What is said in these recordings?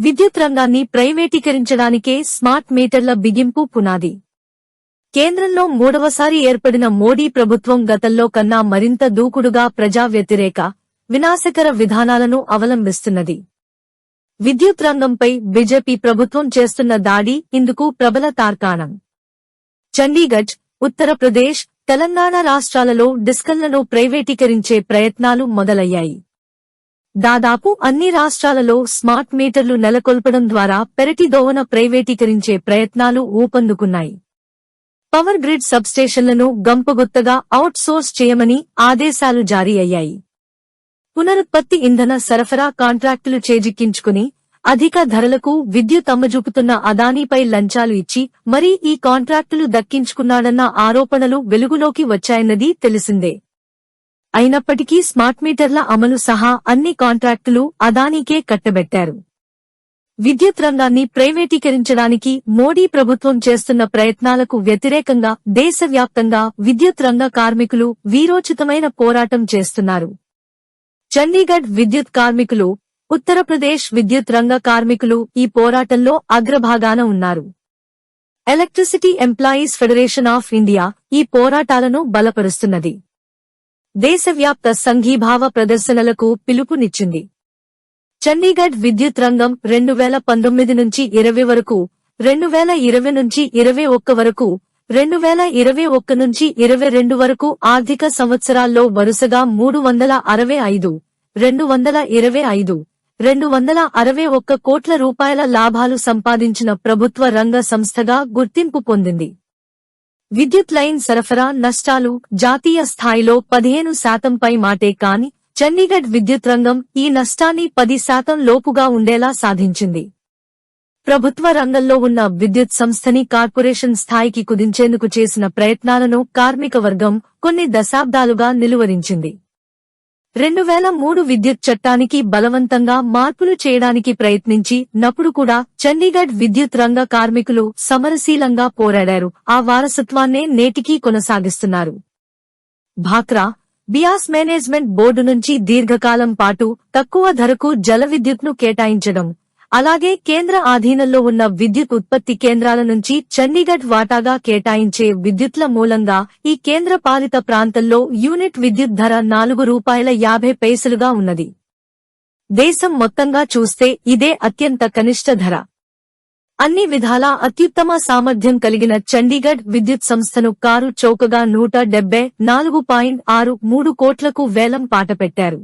విద్యుత్ రంగాన్ని ప్రైవేటీకరించడానికే స్మార్ట్ మీటర్ల బిగింపు పునాది. కేంద్రంలో మూడవసారి ఏర్పడిన మోడీ ప్రభుత్వం గతంలో కన్నా మరింత దూకుడుగా ప్రజా వ్యతిరేక వినాశకర విధానాలను అవలంబిస్తున్నది. విద్యుత్ రంగంపై బీజేపీ ప్రభుత్వం చేస్తున్న దాడి ఇందుకు ప్రబల తార్కాణం. చండీగఢ్ ఉత్తరప్రదేశ్ తెలంగాణ రాష్ట్రాలలో డిస్కన్లను ప్రైవేటీకరించే ప్రయత్నాలు మొదలయ్యాయి. దాదాపు అన్ని రాష్ట్రాలలో స్మార్ట్ మీటర్లు నెలకొల్పడం ద్వారా పెరటి దోవన ప్రైవేటీకరించే ప్రయత్నాలు ఊపందుకున్నాయి. పవర్ గ్రిడ్ సబ్స్టేషన్లను గంపగుత్తగా అవుట్ సోర్స్ చేయమని ఆదేశాలు జారీ అయ్యాయి. పునరుత్పత్తి ఇంధన సరఫరా కాంట్రాక్టులు చేజిక్కించుకుని అధిక ధరలకు విద్యుత్ అమ్మజూపుతున్న అదానీపై లంచాలు ఇచ్చి మరీ ఈ కాంట్రాక్టులు దక్కించుకున్నాడన్న ఆరోపణలు వెలుగులోకి వచ్చాయన్నది తెలిసిందే. అయినప్పటికీ స్మార్ట్ మీటర్ల అమలు సహా అన్ని కాంట్రాక్టులు అదానీకే కట్టబెట్టారు. విద్యుత్ రంగాన్ని ప్రైవేటీకరించడానికి మోడీ ప్రభుత్వం చేస్తున్న ప్రయత్నాలకు వ్యతిరేకంగా దేశవ్యాప్తంగా విద్యుత్ రంగ కార్మికులు వీరోచితమైన పోరాటం చేస్తున్నారు. చండీగఢ్ విద్యుత్ కార్మికులు ఉత్తరప్రదేశ్ విద్యుత్ రంగ కార్మికులు ఈ పోరాటంలో అగ్రభాగాన ఉన్నారు. Electricity employees federation of India ఈ పోరాటాలను బలపరుస్తున్నది. దేశవ్యాప్త సంఘీభావ ప్రదర్శనలకు పిలుపునిచ్చింది. చండీగఢ్ విద్యుత్ రంగం రెండు వేల పంతొమ్మిది నుంచి ఇరవై వరకు రెండు వేల ఇరవై నుంచి ఇరవై ఒక్క వరకు రెండు వేల ఇరవై ఒక్క నుంచి ఇరవై రెండు వరకు ఆర్థిక సంవత్సరాల్లో వరుసగా మూడు వందల అరవై ఐదు రెండు వందల ఇరవై ఐదు రెండు వందల అరవై ఒక్క కోట్ల రూపాయల లాభాలు సంపాదించిన ప్రభుత్వ రంగ సంస్థగా గుర్తింపు పొందింది. విద్యుత్ లైన్ సరఫరా నష్టాలు జాతీయ స్థాయిలో పదిహేను శాతంపై మాటే కాని చండీగఢ్ విద్యుత్ రంగం ఈ నష్టాన్ని పది శాతం లోపుగా ఉండేలా సాధించింది. ప్రభుత్వ రంగంలో ఉన్న విద్యుత్ సంస్థని కార్పొరేషన్ స్థాయికి కుదించేందుకు చేసిన ప్రయత్నాలను కార్మిక వర్గం కొన్ని దశాబ్దాలుగా నిలువరించింది. రెండు వేల మూడు విద్యుత్ చట్టానికి బలవంతంగా మార్పులు చేయడానికి ప్రయత్నించి నప్పుడు కూడా చండీగఢ్ విద్యుత్ రంగ కార్మికులు సమరశీలంగా పోరాడారు. ఆ వారసత్వాన్నే నేటికీ కొనసాగిస్తున్నారు. భాక్రా బియాస్ మేనేజ్మెంట్ బోర్డు నుంచి దీర్ఘకాలం పాటు తక్కువ ధరకు జల విద్యుత్ను కేటాయించడం. అలాగే కేంద్ర ఆధీనంలో ఉన్న విద్యుత్ ఉత్పత్తి కేంద్రాల నుంచి చండీగఢ్ వాటాగా కేటాయించే విద్యుత్ల మూలంగా ఈ కేంద్ర పాలిత ప్రాంతంలో యూనిట్ విద్యుత్ ధర నాలుగు రూపాయల యాభై పైసలుగా ఉన్నది. దేశం మొత్తంగా చూస్తే ఇదే అత్యంత కనిష్ట ధర. అన్ని విధాలా అత్యుత్తమ సామర్థ్యం కలిగిన చండీగఢ్ విద్యుత్ సంస్థను కారు చౌకగా నూట డెబ్బై నాలుగు పాయింట్ ఆరు మూడు కోట్లకు వేలం పాటపెట్టారు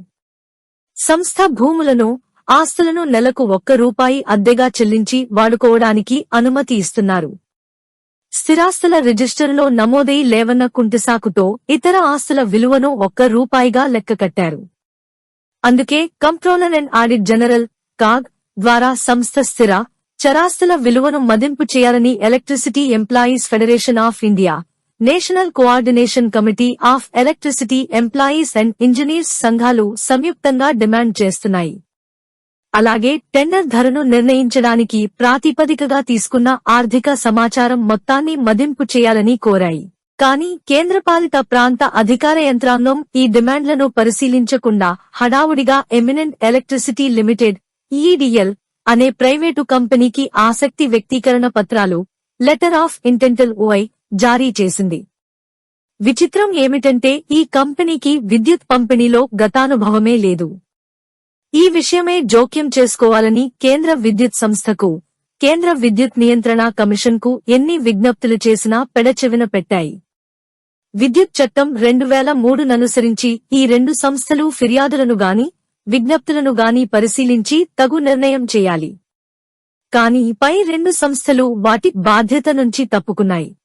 సంస్థ భూములను ఆస్తులను నెలకు ఒక్క రూపాయి అద్దెగా చెల్లించి వాడుకోవడానికి అనుమతి ఇస్తున్నారు. స్థిరాస్తుల రిజిస్టర్లో నమోదై లేవన్న కుంటిసాకుతో ఇతర ఆస్తుల విలువను ఒక్క రూపాయిగా లెక్కకట్టారు అందుకే controller and audit general CAG ద్వారా సంస్థ స్థిర చరాస్తుల విలువను మదింపు చేయాలని electricity employees federation of India national coordination committee of electricity employees and engineers సంఘాలు సంయుక్తంగా డిమాండ్ చేస్తున్నాయి. అలాగే టెండర్ ధరను నిర్ణయించడానికి ప్రాతిపదికగా తీసుకున్న ఆర్థిక సమాచారం మొత్తాన్ని మదింపు చేయాలని కోరాయి. కానీ కేంద్రపాలిత ప్రాంత అధికార యంత్రాంగం ఈ డిమాండ్లను పరిశీలించకుండా హడావుడిగా ఎమినెంట్ ఎలక్ట్రిసిటీ లిమిటెడ్ ఈడీఎల్ అనే ప్రైవేటు కంపెనీకి ఆసక్తి వ్యక్తీకరణ పత్రాలు లెటర్ ఆఫ్ ఇంటెంటల్ ఓఐ జారీ చేసింది. విచిత్రం ఏమిటంటే ఈ కంపెనీకి విద్యుత్ పంపిణీలో గతానుభవమే లేదు. ఈ విషయమే జోక్యం చేసుకోవాలని కేంద్ర విద్యుత్ సంస్థకు కేంద్ర విద్యుత్ నియంత్రణ కమిషన్కు ఎన్ని విజ్ఞప్తులు చేసినా పెడచెవిన పెట్టాయి. విద్యుత్ చట్టం రెండు వేల మూడుననుసరించి ఈ రెండు సంస్థలు ఫిర్యాదులను గాని విజ్ఞప్తులను గాని పరిశీలించి తగు నిర్ణయం చేయాలి. కాని పై రెండు సంస్థలు వాటి బాధ్యత నుంచి తప్పుకున్నాయి.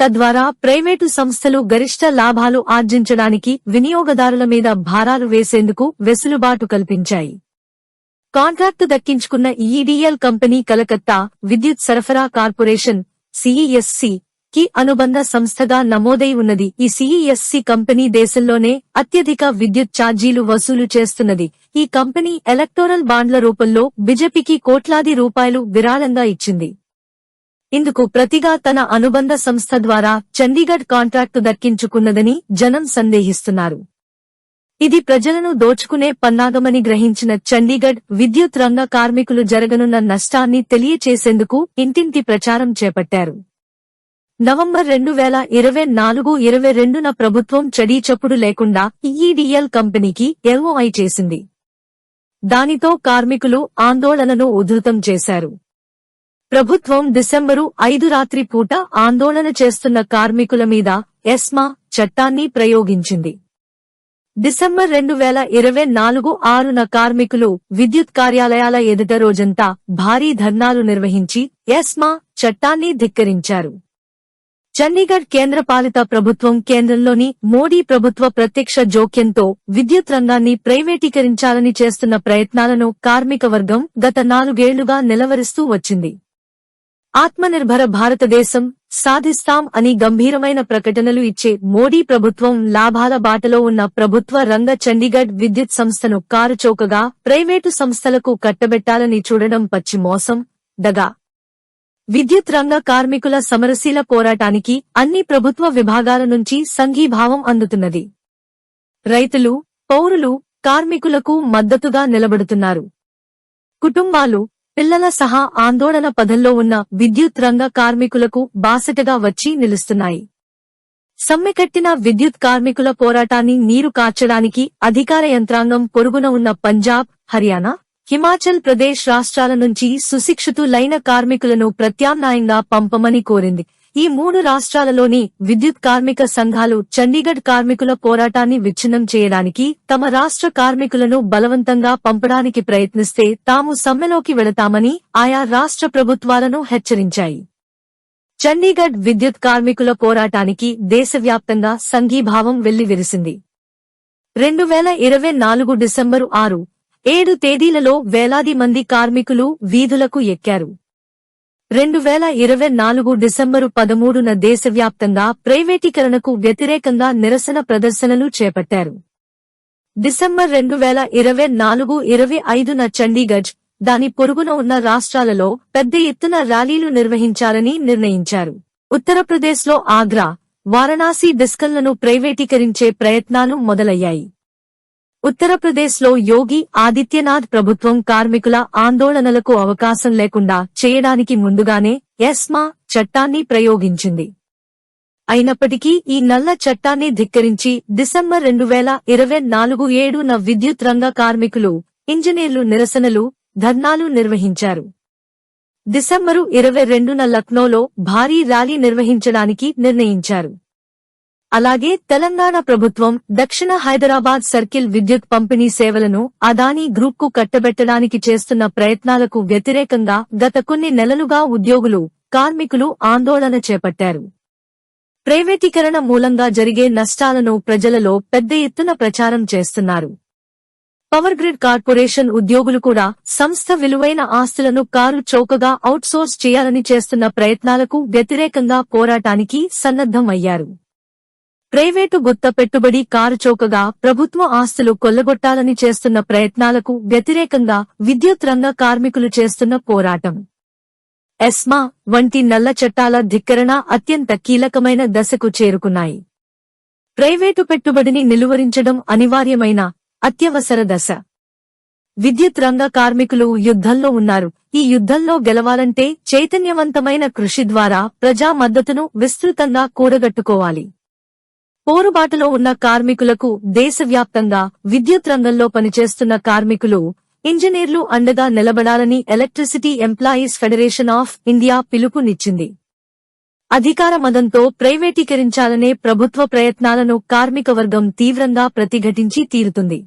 తద్వారా ప్రైవేటు సంస్థలు గరిష్ట లాభాలు ఆర్జించడానికి వినియోగదారుల మీద భారాలు వేసేందుకు వెసులుబాటు కల్పించాయి. కాంట్రాక్టు దక్కించుకున్న ఈడీఎల్ కంపెనీ కలకత్తా విద్యుత్ సరఫరా కార్పొరేషన్ సిఈఎస్సి కి అనుబంధ సంస్థగా నమోదై ఉన్నది. ఈ సిఈఎస్సి కంపెనీ దేశంలోనే అత్యధిక విద్యుత్ ఛార్జీలు వసూలు చేస్తున్నది. ఈ కంపెనీ ఎలక్టోరల్ బాండ్ల రూపంలో బిజెపికి కోట్లాది రూపాయలు విరాళంగా ఇచ్చింది. ఇందుకు ప్రతిగా తన అనుబంధ సంస్థ ద్వారా చండీగఢ్ కాంట్రాక్టు దక్కించుకున్నదని జనం సందేహిస్తున్నారు. ఇది ప్రజలను దోచుకునే పన్నాగమని గ్రహించిన చండీగఢ్ విద్యుత్ రంగ కార్మికులు జరగనున్న నష్టాన్ని తెలియచేసేందుకు ఇంటింటి ప్రచారం చేపట్టారు. నవంబర్ రెండు వేల ఇరవై నాలుగు ఇరవై రెండున ప్రభుత్వం చడీచప్పుడు లేకుండా ఈఈడిఎల్ కంపెనీకి ఎల్ఓఐ చేసింది. దానితో కార్మికులు ఆందోళనను ఉధృతం చేశారు. ప్రభుత్వం డిసెంబరు ఐదు రాత్రి పూట ఆందోళన చేస్తున్న కార్మికుల మీద ఎస్మా చట్టాన్ని ప్రయోగించింది. డిసెంబర్ రెండు వేల ఇరవై నాలుగు ఆరున కార్మికులు విద్యుత్ కార్యాలయాల ఎదుట రోజంతా భారీ ధర్నాలు నిర్వహించి ఎస్మా చట్టాన్ని ధిక్కరించారు. చండీగఢ్ కేంద్రపాలిత ప్రభుత్వం కేంద్రంలోని మోడీ ప్రభుత్వ ప్రత్యక్ష జోక్యంతో విద్యుత్ రంగాన్ని ప్రైవేటీకరించాలని చేస్తున్న ప్రయత్నాలను కార్మిక వర్గం గత నాలుగేళ్ళుగా నిలవరిస్తూ వచ్చింది. ఆత్మనిర్భర భారతదేశం సాధిస్తాం అని గంభీరమైన ప్రకటనలు ఇచ్చే మోడీ ప్రభుత్వం లాభాల బాటలో ఉన్న ప్రభుత్వ రంగ చండీగఢ్ విద్యుత్ సంస్థను కారుచౌకగా ప్రైవేటు సంస్థలకు కట్టబెట్టాలని చూడడం పచ్చి మోసం దగా. విద్యుత్ రంగ కార్మికుల సమరశీల పోరాటానికి అన్ని ప్రభుత్వ విభాగాల నుంచి సంఘీభావం అందుతున్నది. రైతులు పౌరులు కార్మికులకు మద్దతుగా నిలబడుతున్నారు. కుటుంబాలు పిల్లల సహా ఆందోళన పదంలో ఉన్న విద్యుత్ రంగ కార్మికులకు బాసటగా వచ్చి నిలుస్తున్నాయి. సమ్మెకట్టిన విద్యుత్ కార్మికుల పోరాటాన్ని నీరు కార్చడానికి అధికార యంత్రాంగం పొరుగున ఉన్న పంజాబ్ హర్యానా హిమాచల్ ప్రదేశ్ రాష్ట్రాల నుంచి సుశిక్షితులైన కార్మికులను ప్రత్యామ్నాయంగా పంపమని కోరింది. ఈ మూడు రాష్ట్రాలలోని విద్యుత్ కార్మిక సంఘాలు చండీగఢ్ కార్మికుల పోరాటాన్ని విచ్ఛిన్నం చేయడానికి తమ రాష్ట్ర కార్మికులను బలవంతంగా పంపడానికి ప్రయత్నిస్తే తాము సమ్మెలోకి వెళతామని ఆయా రాష్ట్ర ప్రభుత్వాలను హెచ్చరించాయి. చండీగఢ్ విద్యుత్ కార్మికుల పోరాటానికి దేశవ్యాప్తంగా సంఘీభావం వెల్లివిరిసింది. రెండు వేల ఇరవై నాలుగు డిసెంబరు ఆరు ఏడు తేదీలలో వేలాది మంది కార్మికులు వీధులకు ఎక్కారు. రెండు వేల ఇరవై నాలుగు డిసెంబరు పదమూడున దేశవ్యాప్తంగా ప్రైవేటీకరణకు వ్యతిరేకంగా నిరసన ప్రదర్శనలు చేపట్టారు. డిసెంబర్ రెండు వేల ఇరవై నాలుగు ఇరవై ఐదున చండీగఢ్ దాని పొరుగున ఉన్న రాష్ట్రాలలో పెద్ద ఎత్తున ర్యాలీలు నిర్వహించాలని నిర్ణయించారు. ఉత్తరప్రదేశ్లో ఆగ్రా వారణాసి డిస్కన్లను ప్రైవేటీకరించే ప్రయత్నాలు మొదలయ్యాయి. ఉత్తరప్రదేశ్లో యోగి ఆదిత్యనాథ్ ప్రభుత్వం కార్మికుల ఆందోళనలకు అవకాశం లేకుండా చేయడానికి ముందుగానే ఎస్మా చట్టాన్ని ప్రయోగించింది. అయినప్పటికీ ఈ నల్ల చట్టాన్ని ధిక్కరించి డిసెంబర్ రెండు వేల ఇరవై నాలుగు ఏడున విద్యుత్ రంగ కార్మికులు ఇంజనీర్లు నిరసనలు ధర్నాలు నిర్వహించారు. డిసెంబరు ఇరవై రెండున లక్నోలో భారీ ర్యాలీ నిర్వహించడానికి నిర్ణయించారు. అలాగే తెలంగాణ ప్రభుత్వం దక్షిణ హైదరాబాద్ సర్కిల్ విద్యుత్ పంపిణీ సేవలను అదానీ గ్రూప్కు కట్టబెట్టడానికి చేస్తున్న ప్రయత్నాలకు వ్యతిరేకంగా గత కొన్ని నెలలుగా ఉద్యోగులు కార్మికులు ఆందోళన చేపట్టారు. ప్రైవేటీకరణ మూలంగా జరిగే నష్టాలను ప్రజలలో పెద్ద ఎత్తున ప్రచారం చేస్తున్నారు. పవర్ గ్రిడ్ కార్పొరేషన్ ఉద్యోగులు కూడా సంస్థ విలువైన ఆస్తులను కారు చౌకగా అవుట్సోర్స్ చేయాలని చేస్తున్న ప్రయత్నాలకు వ్యతిరేకంగా పోరాటానికి సన్నద్ధం అయ్యారు ప్రైవేటు గుత్త పెట్టుబడి కారు చౌకగా ప్రభుత్వ ఆస్తులు కొల్లగొట్టాలని చేస్తున్న ప్రయత్నాలకు వ్యతిరేకంగా విద్యుత్ రంగ కార్మికులు చేస్తున్న పోరాటం. ఎస్మా వంటి నల్ల చట్టాల ధిక్కరణ అత్యంత కీలకమైన దశకు చేరుకున్నాయి. ప్రైవేటు పెట్టుబడిని నిలువరించడం అనివార్యమైన అత్యవసర దశ. విద్యుత్ రంగ కార్మికులు యుద్ధంలో ఉన్నారు. ఈ యుద్ధంలో గెలవాలంటే చైతన్యవంతమైన కృషి ద్వారా ప్రజా మద్దతును విస్తృతంగా కూడగట్టుకోవాలి. పోరుబాటులో ఉన్న కార్మికులకు దేశవ్యాప్తంగా విద్యుత్ రంగంలో పనిచేస్తున్న కార్మికులు ఇంజనీర్లు అండగా నిలబడాలని electricity employees federation of India పిలుపునిచ్చింది. అధికార మదంతో ప్రైవేటీకరించాలనే ప్రభుత్వ ప్రయత్నాలను కార్మిక వర్గం తీవ్రంగా ప్రతిఘటించి తీరుతుంది.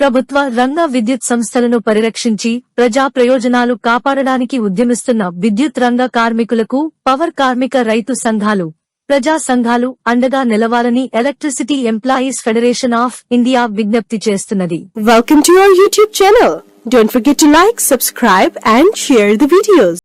ప్రభుత్వ రంగ విద్యుత్ సంస్థలను పరిరక్షించి ప్రజా ప్రయోజనాలు కాపాడడానికి ఉద్యమిస్తున్న విద్యుత్ రంగ కార్మికులకు పవర్ కార్మిక రైతు సంఘాలు ప్రజా సంఘాలు అండగా నిలవాలని electricity employees federation of India విజ్ఞప్తి చేస్తున్నది. Welcome to your YouTube channel don't forget to like subscribe and share the videos